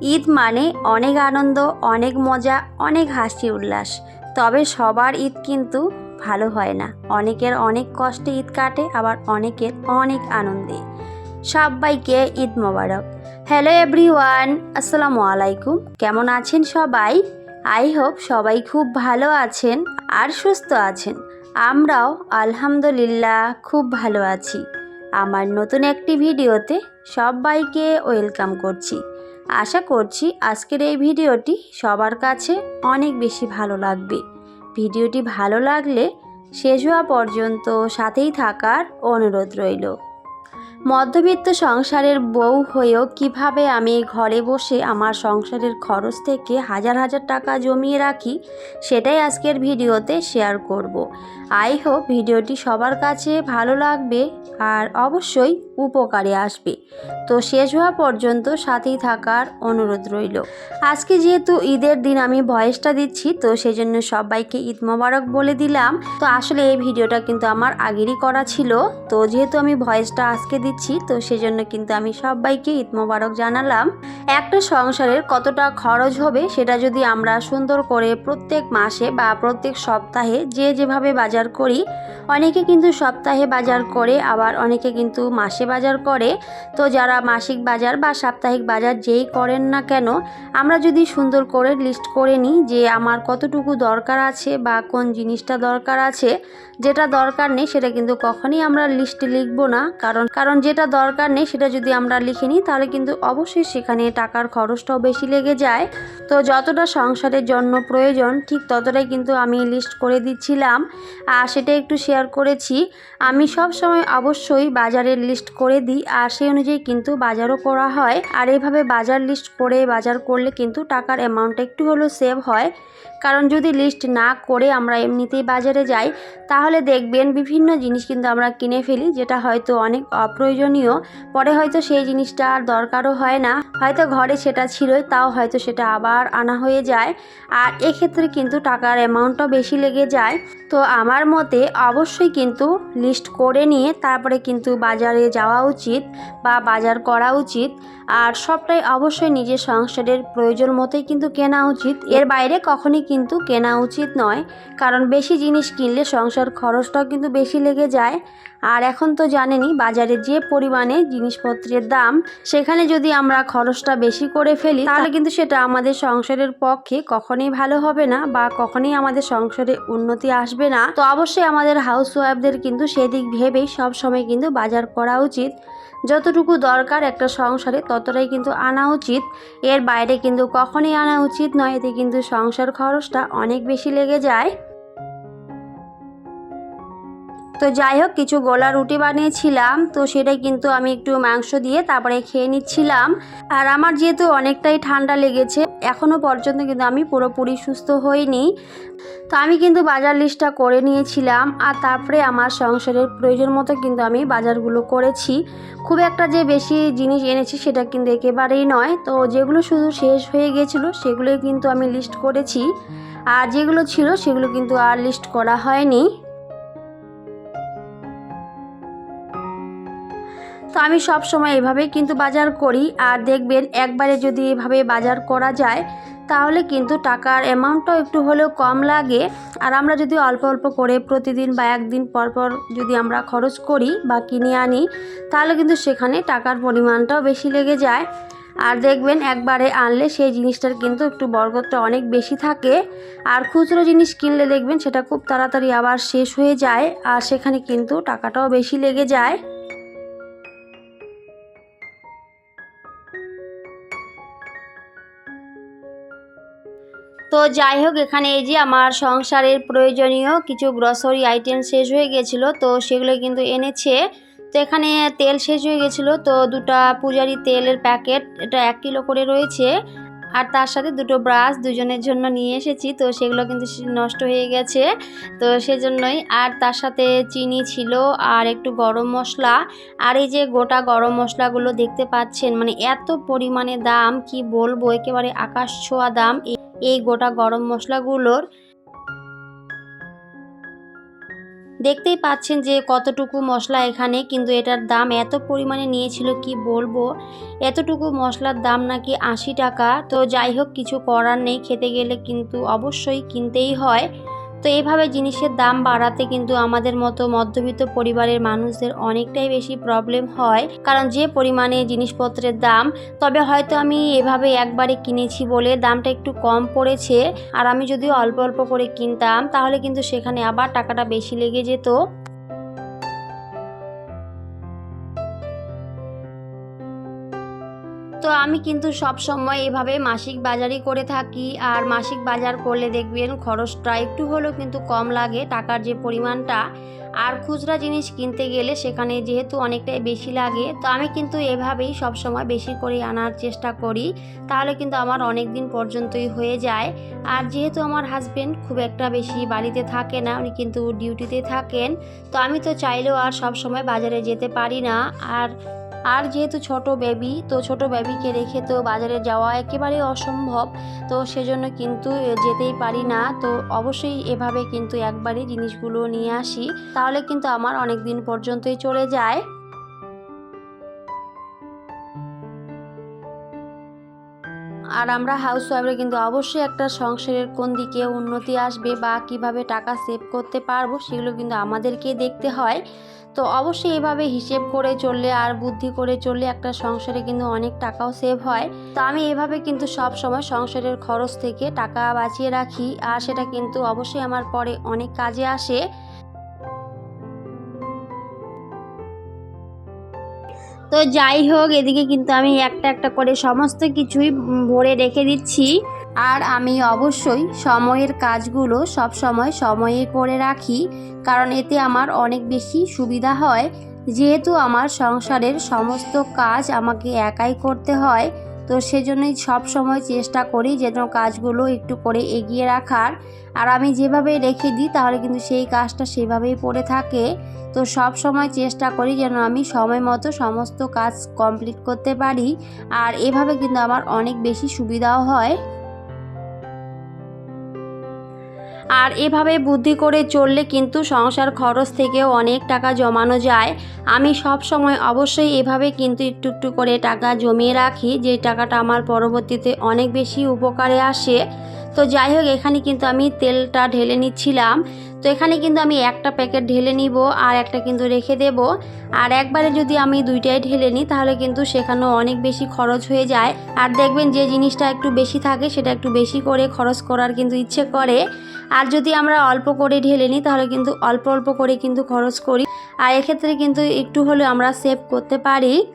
ঈদ মানে অনেক আনন্দ, অনেক মজা, অনেক হাসি উল্লাস। তবে সবার ঈদ কিন্তু ভালো হয় না। অনেকের অনেক কষ্টে ঈদ কাটে, আবার অনেকের অনেক আনন্দে। সবাইকে ঈদ মোবারক। হ্যালো এভরিওয়ান, আসসালামু আলাইকুম। কেমন আছেন সবাই? আই হোপ সবাই খুব ভালো আছেন আর সুস্থ আছেন। আমরাও আলহামদুলিল্লাহ খুব ভালো আছি। আমার নতুন একটি ভিডিওতে সবাইকে ওয়েলকাম করছি। আশা করছি আজকের এই ভিডিওটি সবার কাছে অনেক বেশি ভালো লাগবে ভিডিওটি ভালো লাগলে শেষ হওয়া পর্যন্ত সাথেই থাকার অনুরোধ রইল মধ্যবিত্ত সংসারের বউ হয়েও কীভাবে আমি ঘরে বসে আমার সংসারের খরচ থেকে হাজার হাজার টাকা জমিয়ে রাখি, সেটাই আজকের ভিডিওতে শেয়ার করব। আই হোপ ভিডিওটি সবার কাছে ভালো লাগবে আর অবশ্যই উপকারে আসবে। তো শেষ হওয়া পর্যন্ত সাথেই থাকার অনুরোধ রইল। আজকে যেহেতু ঈদের দিন আমি ভয়েসটা দিচ্ছি, তো সেজন্য সবাইকে ঈদ মোবারক বলে দিলাম। তো আসলে এই ভিডিওটা কিন্তু আমার আগেরই করা ছিল। তো যেহেতু আমি ভয়েসটা আজকে দিচ্ছি, তো সেজন্য কিন্তু আমি সবাইকে ঈদ মোবারক জানালাম। একটা সংসারের কতটা খরচ হবে সেটা যদি আমরা সুন্দর করে প্রত্যেক মাসে বা প্রত্যেক সপ্তাহে যে যেভাবে বাজার করি অনেকে কিন্তু সপ্তাহে বাজার করে, আবার অনেকে কিন্তু মাসে বাজার করে। তো যারা মাসিক বাজার বা সাপ্তাহিক বাজার যেই করেন না কেন, আমরা যদি সুন্দর করে লিস্ট করে নিই যে আমার কতটুকু দরকার আছে বা কোন জিনিসটা দরকার আছে, যেটা দরকার নেই সেটা কিন্তু কখনই আমরা লিস্টে লিখব না। কারণ কারণ যেটা দরকার নেই সেটা যদি আমরা লিখে নিই, তাহলে কিন্তু অবশ্যই সেখানে টাকার খরচটাও বেশি লেগে যায়। তো যতটা সংসারের জন্য প্রয়োজন, ঠিক ততটাই কিন্তু আমি লিস্ট করে দিচ্ছিলাম। আর সেটা একটু শেয়ার করেছি, আমি সব সময় অবশ্যই বাজারের লিস্ট করে দিই আর সেই অনুযায়ী কিন্তু বাজারও করা হয়। আর এইভাবে বাজার লিস্ট করে বাজার করলে কিন্তু টাকার অ্যামাউন্টটা একটু হলেও সেভ হয়। কারণ যদি লিস্ট না করে আমরা এমনিতেই বাজারে যাই, তাহলে দেখবেন বিভিন্ন জিনিস কিন্তু আমরা কিনে ফেলি, যেটা হয়তো অনেক অপ্রয়োজনীয়। পরে হয়তো সেই জিনিসটা আর দরকারও হয় না। হয়তো ঘরে সেটা ছিলই, তাও হয়তো সেটা আবার আনা হয়ে যায়। আর এক্ষেত্রে কিন্তু টাকার অ্যামাউন্টটা বেশি লেগে যায়। তো আমার মতে অবশ্যই কিন্তু লিস্ট করে নিয়ে তারপরে কিন্তু বাজারে যাওয়া উচিত বা বাজার করা উচিত। আর সবটাই অবশ্যই নিজের সংসারের প্রয়োজন মতোই কিন্তু কেনা উচিত। এর বাইরে কখনই কিন্তু কেনা উচিত নয়। কারণ বেশি জিনিস কিনলে সংসার খরচটাও কিন্তু বেশি লেগে যায়। আর এখন তো জানেনই বাজারে যে পরিমাণে জিনিসপত্রের দাম সেখানে যদি আমরা খরচটা বেশি করে ফেলি তাহলে কিন্তু সেটা আমাদের সংসারের পক্ষে কখনোই ভালো হবে না বা কখনোই আমাদের সংসারে উন্নতি আসবে না। তো অবশ্যই আমাদের হাউস ওয়াইফদের কিন্তু সেদিক ভেবেই সব সময় কিন্তু বাজার করা উচিত। যতটুকু দরকার একটা সংসারে ততটাই কিন্তু আনা উচিত। এর বাইরে কিন্তু কখনোই আনা উচিত নয় এতে কিন্তু সংসার খরচটা অনেক বেশি লেগে যায়। তো যাই হোক, কিছু গোলা রুটি বানিয়েছিলাম। তো সেটাই কিন্তু আমি একটু মাংস দিয়ে তারপরে খেয়ে নিচ্ছিলাম। আর আমার যেহেতু অনেকটাই ঠান্ডা লেগেছে এখনও পর্যন্ত কিন্তু আমি পুরোপুরি সুস্থ হইনি। তো আমি কিন্তু বাজার লিস্টটা করে নিয়েছিলাম। আর তারপরে আমার সংসারের প্রয়োজন মতো কিন্তু আমি বাজারগুলো করেছি। খুব একটা যে বেশি জিনিস এনেছি সেটা কিন্তু একেবারেই নয়। তো যেগুলো শুধু শেষ হয়ে গেছিল, সেগুলোই কিন্তু আমি লিস্ট করেছি। আর যেগুলো ছিল, সেগুলো কিন্তু আর লিস্ট করা হয়নি। তো আমি সব সময় এভাবেই কিন্তু বাজার করি। আর দেখবেন একবারে যদি এভাবে বাজার করা যায়, তাহলে কিন্তু টাকার অ্যামাউন্টটাও একটু হলেও কম লাগে। আর আমরা যদি অল্প অল্প করে প্রতিদিন বা একদিন পর পর যদি আমরা খরচ করি বা কিনে আনি, তাহলে কিন্তু সেখানে টাকার পরিমাণটাও বেশি লেগে যায়। আর দেখবেন একবারে আনলে সেই জিনিসটার কিন্তু একটু বরগতটা অনেক বেশি থাকে। আর খুচরো জিনিস কিনলে দেখবেন সেটা খুব তাড়াতাড়ি আবার শেষ হয়ে যায়, আর সেখানে কিন্তু টাকাটাও বেশি লেগে যায়। তো যাই হোক, এখানে এই যে আমার সংসারের প্রয়োজনীয় কিছু গ্রসারি আইটেম শেষ হয়ে গেছিল, তো সেগুলো কিন্তু এনেছে। তো এখানে তেল শেষ হয়ে গেছিল, তো দুটা পূজারি তেলের প্যাকেট, এটা এক কিলো করে রয়েছে। আর তার সাথে দুটো ব্রাশ দুজনের জন্য নিয়ে এসেছি, তো সেগুলো কিন্তু নষ্ট হয়ে গেছে। তো সেজন্যই, আর তার সাথে চিনি ছিল, আর একটু গরম মশলা। আর এই যে গোটা গরম মশলাগুলো দেখতে পাচ্ছেন মানে এত পরিমাণে দাম, কি বলব? একেবারে আকাশ ছোঁয়া দাম। এই গোটা গরম মশলাগুলোর দেখতেই পাচ্ছেন যে কতটুকু মশলা এখানে, কিন্তু এটার দাম এত পরিমাণে নিয়েছিল, কি বলব? এতটুকু মশলার দাম নাকি আশি টাকা। তো যাই হোক, কিছু করার নেই, খেতে গেলে কিন্তু অবশ্যই কিনতেই হয়। তো এইভাবে জিনিসের দাম বাড়াতে কিন্তু আমাদের মতো মধ্যবিত্ত পরিবারের মানুষদের অনেকটাই বেশি প্রবলেম হয়। কারণ যে পরিমাণে জিনিসপত্রের দাম, তবে হয়তো আমি এভাবে একবারে কিনেছি বলে দামটা একটু কম পড়েছে। আর আমি যদি অল্প অল্প করে কিনতাম, তাহলে কিন্তু সেখানে আবার টাকাটা বেশি লেগে যেত। আমি কিন্তু সব সময় এভাবে মাসিক বাজারই করে থাকি আর মাসিক বাজার করলে দেখবেন খরচটা একটু হলেও কিন্তু কম লাগে টাকার যে পরিমাণটা। আর খুচরা জিনিস কিনতে গেলে সেখানে যেহেতু অনেকটাই বেশি লাগে, তো আমি কিন্তু এভাবেই সব সময় বেশি করে আনার চেষ্টা করি। তাহলে কিন্তু আমার অনেক দিন পর্যন্তই হয়ে যায়। আর যেহেতু আমার হাজবেন্ড খুব একটা বেশি বাড়িতে থাকে না, উনি কিন্তু ডিউটিতে থাকেন, তো আমি তো চাইলেও আর সব সময় বাজারে যেতে পারি না। আর আর যেহেতু ছোট বেবি তো ছোট বেবিকে রেখে তো বাজারে যাওয়া একেবারেই অসম্ভব। তো সেজন্য কিন্তু যেতেই পারি না। তো অবশ্যই এভাবে কিন্তু একবারই জিনিসগুলো নিয়ে আসি। তাহলে কিন্তু আমার অনেক দিন পর্যন্তই চলে যায়। আর আমরা হাউস ওয়াইফরা কিন্তু অবশ্যই একটা সংসারের কোন দিকে উন্নতি আসবে বা কীভাবে টাকা সেভ করতে পারব, সেগুলো কিন্তু আমাদেরকে দেখতে হয়। তো অবশ্যই এভাবে হিসেব করে চললে আর বুদ্ধি করে চললে একটা সংসারে কিন্তু অনেক টাকাও সেভ হয়। তো আমি এভাবে কিন্তু সব সময় সংসারের খরচ থেকে টাকা বাঁচিয়ে রাখি আর সেটা কিন্তু অবশ্যই আমার পরে অনেক কাজে আসে। তো যাই হোক, এদিকে কিন্তু আমি একটা একটা করে সমস্ত কিছুই ভরে রেখে দিচ্ছি। আর আমি অবশ্যই সময়ের কাজগুলো সব সময় সময়ে করে রাখি, কারণ এতে আমার অনেক বেশি সুবিধা হয়। যেহেতু আমার সংসারের সমস্ত কাজ আমাকে একাই করতে হয়, তো সেজন্যই সব সময় চেষ্টা করি যেন কাজগুলো একটু করে এগিয়ে রাখার। আর আমি যেভাবে রেখে দিই, তাহলে কিন্তু সেই কাজটা সেভাবেই পড়ে থাকে। তো সব সময় চেষ্টা করি যেন আমি সময় মতো সমস্ত কাজ কমপ্লিট করতে পারি, আর এভাবে কিন্তু আমার অনেক বেশি সুবিধাও হয়। আর এভাবে বুদ্ধি করে চললে কিন্তু সংসার খরচ থেকেও অনেক টাকা জমানো যায়। আমি সব সময় অবশ্যই এভাবে কিন্তু একটু একটু করে টাকা জমিয়ে রাখি, যে টাকাটা আমার পরবর্তীতে অনেক বেশি উপকারে আসে। তো যাই হোক, এখানে কিন্তু আমি তেলটা ঢেলে নিচ্ছিলাম। তো এখানে কিন্তু আমি একটা প্যাকেট ঢেলে নিব আর একটা কিন্তু রেখে দেব। আর একবারে যদি আমি দুইটাই ঢেলে নিই, তাহলে কিন্তু সেখানেও অনেক বেশি খরচ হয়ে যায়। আর দেখবেন যে জিনিসটা একটু বেশি থাকে, সেটা একটু বেশি করে খরচ করার কিন্তু ইচ্ছে করে। আর যদি আমরা অল্প করে ঢেলে নিই, তাহলে কিন্তু অল্প অল্প করে কিন্তু খরচ করি। আর এক্ষেত্রে কিন্তু একটু হলেও আমরা সেভ করতে পারি।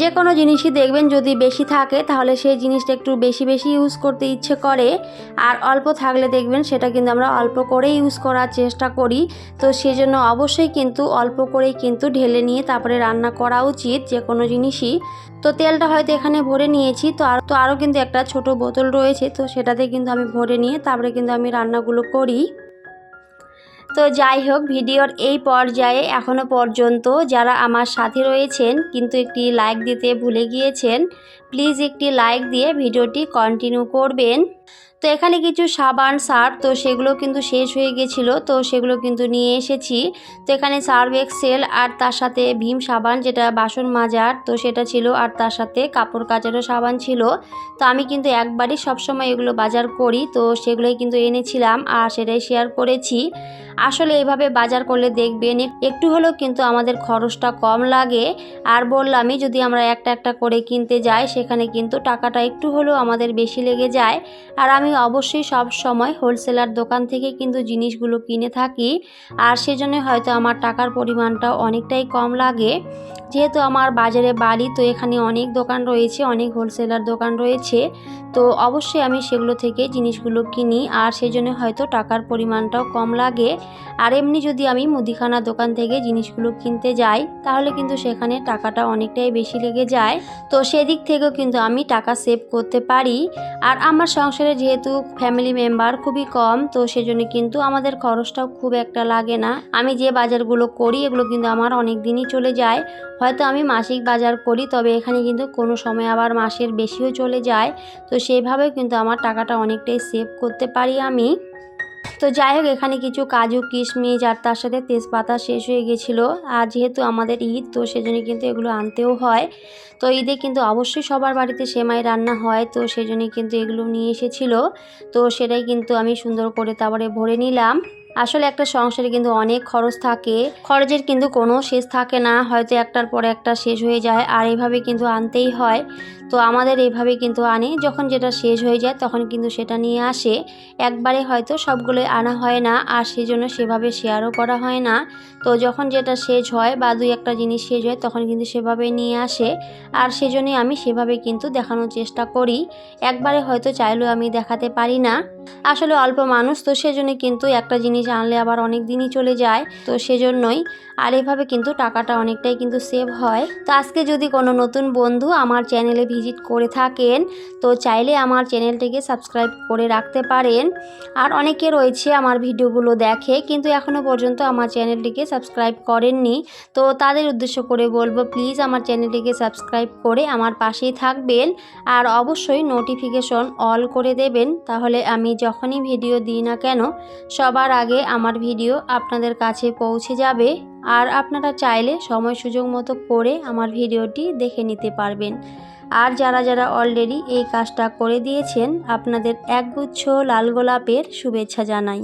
যে কোনো জিনিসই দেখবেন যদি বেশি থাকে, তাহলে সেই জিনিসটা একটু বেশি বেশি ইউজ করতে ইচ্ছে করে। আর অল্প থাকলে দেখবেন সেটা কিন্তু আমরা অল্প করে ইউজ করার চেষ্টা করি। তো সেজন্য অবশ্যই কিন্তু অল্প করেই কিন্তু ঢেলে নিয়ে তারপরে রান্না করা উচিত যে কোনো জিনিসই। তো তেলটা হয়তো এখানে ভরে নিয়েছি, তো আর, তো আরও কিন্তু একটা ছোট বোতল রয়েছে, তো সেটাতে কিন্তু আমি ভরে নিয়ে তারপরে কিন্তু আমি রান্নাগুলো করি। তো যাই হোক, ভিডিওর এই পর্যায়ে এখনও পর্যন্ত যারা আমার সাথে রয়েছেন কিন্তু একটি লাইক দিতে ভুলে গিয়েছেন প্লিজ একটি লাইক দিয়ে ভিডিওটি কন্টিনিউ করবেন। তো এখানে কিছু সাবান, সার্ফ, তো সেগুলো কিন্তু শেষ হয়ে গেছিল, তো সেগুলো কিন্তু নিয়ে এসেছি। তো এখানে সার্ফ, এক্সেল আর তার সাথে ভীম সাবান যেটা বাসন মাজার, তো সেটা ছিল আর তার সাথে কাপড় কাচারও সাবান ছিল। তো আমি কিন্তু একবারই সবসময় এগুলো বাজার করি, তো সেগুলোই কিন্তু এনেছিলাম আর সেটাই শেয়ার করেছি। আসলে এভাবে বাজার করলে দেখবেন একটু হলেও কিন্তু আমাদের খরচটা কম লাগে। আর বললামই যদি আমরা একটা একটা করে কিনতে যাই, সেখানে কিন্তু টাকাটা একটু হলেও আমাদের বেশি লেগে যায়। আর আমি অবশ্যই সব সময় হোলসেলার দোকান থেকে কিন্তু জিনিসগুলো কিনে থাকি। আর সেজন্য হয়তো আমার টাকার পরিমাণটাও অনেকটাই কম লাগে। যেহেতু আমার বাজারে বাড়ি, তো এখানে অনেক দোকান রয়েছে, অনেক হোলসেলার দোকান রয়েছে। তো অবশ্যই আমি সেগুলো থেকে জিনিসগুলো কিনি, আর সেজন্য হয়তো টাকার পরিমাণটাও কম লাগে। আর এমনি যদি আমি মুদিখানা দোকান থেকে জিনিসগুলো কিনতে যাই, তাহলে কিন্তু সেখানে টাকাটা অনেকটাই বেশি লেগে যায়। তো সেদিক থেকেও কিন্তু আমি টাকা সেভ করতে পারি। আর আমার সংসারে যেহেতু ফ্যামিলি মেম্বার খুবই কম, তো সেজন্য কিন্তু আমাদের খরচটাও খুব একটা লাগে না। আমি যে বাজারগুলো করি, এগুলো কিন্তু আমার অনেক দিনই চলে যায়। হয়তো আমি মাসিক বাজার করি, তবে এখানে কিন্তু কোনো সময় আবার মাসের বেশিও চলে যায়। তো সেইভাবে কিন্তু আমার টাকাটা অনেকটাই সেভ করতে পারি আমি। তো যাই হোক, এখানে কিছু কাজু, কিশমিশ আর তার সাথে তেজপাতা শেষ হয়ে গেছিল। আর যেহেতু আমাদের ঈদ, তো সেজন্য কিন্তু এগুলো আনতেও হয়। তো ঈদে কিন্তু অবশ্যই সবার বাড়িতে সেমাই রান্না হয়, তো সেজন্যই কিন্তু এগুলো নিয়ে এসেছিল। তো সেটাই কিন্তু আমি সুন্দর করে তারপরে ভরে নিলাম। আসলে একটা সংসারে কিন্তু অনেক খরচ থাকে। খরচের কিন্তু কোনো শেষ থাকে না। হয়তো একটার পরে একটা শেষ হয়ে যায়, আর এভাবে কিন্তু আনতেই হয়। তো আমাদের এভাবে কিন্তু আনে। যখন যেটা শেষ হয়ে যায়, তখন কিন্তু সেটা নিয়ে আসে। একবারে হয়তো সবগুলোই আনা হয় না, আর সেজন্য সেভাবে শেয়ারও করা হয় না। তো যখন যেটা শেষ হয় বা দুই একটা জিনিস শেষ হয়, তখন কিন্তু সেভাবে নিয়ে আসে। আর সেজন্যই আমি সেভাবে কিন্তু দেখানোর চেষ্টা করি। একবারে হয়তো চাইলেও আমি দেখাতে পারি না। আসলে অল্প মানুষ, তো সেজন্য কিন্তু একটা জিনিস আনলে আবার অনেক দিনই চলে যায়। তো সেজন্যই আর এভাবে কিন্তু টাকাটা অনেকটাই কিন্তু সেভ হয়। তো আজকে যদি কোনো নতুন বন্ধু আমার চ্যানেলে ভিজিট করে থাকেন, তো চাইলে আমার চ্যানেলটিকে সাবস্ক্রাইব করে রাখতে পারেন। আর অনেকে রয়েছে আমার ভিডিওগুলো দেখে, কিন্তু এখনও পর্যন্ত আমার চ্যানেলটিকে সাবস্ক্রাইব করেননি। তো তাদের উদ্দেশ্য করে বলব প্লিজ আমার চ্যানেলটিকে সাবস্ক্রাইব করে আমার পাশেই থাকবেন। আর অবশ্যই নোটিফিকেশন অল করে দেবেন। তাহলে আমি যখনই ভিডিও দিই না কেন, সবার আগে আমার ভিডিও আপনাদের কাছে পৌঁছে যাবে আর আপনারা চাইলে সময় সুযোগ মতো করে আমার ভিডিওটি দেখে নিতে পারবেন। আর যারা যারা অলরেডি এই কাজটা করে দিয়েছেন, আপনাদের একগুচ্ছ লাল গোলাপের শুভেচ্ছা জানাই।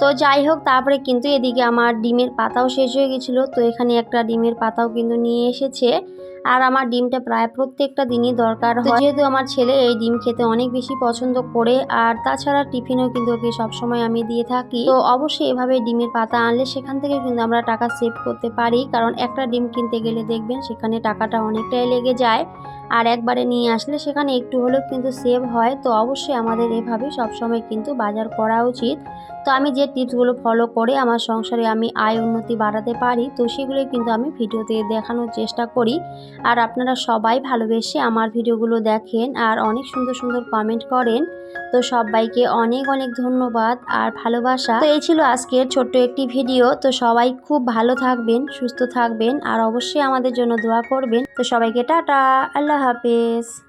তো যাই হোক, তারপরে কিন্তু এদিকে আমার ডিমের পাতাও শেষ হয়ে গেছিল। তো এখানে একটা ডিমের পাতাও কিন্তু নিয়ে এসেছে। আর আমার ডিমটা প্রায় প্রত্যেকটা দিনই দরকার হয়। যেহেতু আমার ছেলে এই ডিম খেতে অনেক বেশি পছন্দ করে আর তাছাড়া টিফিনেও কিন্তু ওকে সবসময় আমি দিয়ে থাকি। তো অবশ্যই এভাবে ডিমের পাতা আনলে সেখান থেকে কিন্তু আমরা টাকা সেভ করতে পারি কারণ একটা ডিম কিনতে গেলে দেখবেন সেখানে টাকাটা অনেকটাই লেগে যায়। আর একবারে নিয়ে আসলে সেখানে একটু হলেও কিন্তু সেভ হয়। তো অবশ্যই আমাদের এভাবে সবসময় কিন্তু বাজার করা উচিত। তো আমি যে টিপসগুলো ফলো করে আমার সংসারে আমি আয় উন্নতি বাড়াতে পারি তো সেগুলোই কিন্তু আমি ভিডিওতে দেখানোর চেষ্টা করি। আর আপনারা সবাই ভালোবেসে আমার ভিডিওগুলো দেখেন আর অনেক সুন্দর সুন্দর কমেন্ট করেন। তো সবাইকে অনেক অনেক ধন্যবাদ আর ভালোবাসা। তো এই ছিল আজকের ছোট্ট একটি ভিডিও। তো সবাই খুব ভালো থাকবেন, সুস্থ থাকবেন আর অবশ্যই আমাদের জন্য দোয়া করবেন। তো সবাইকে টাটা, আল্লাহ হাফেজ।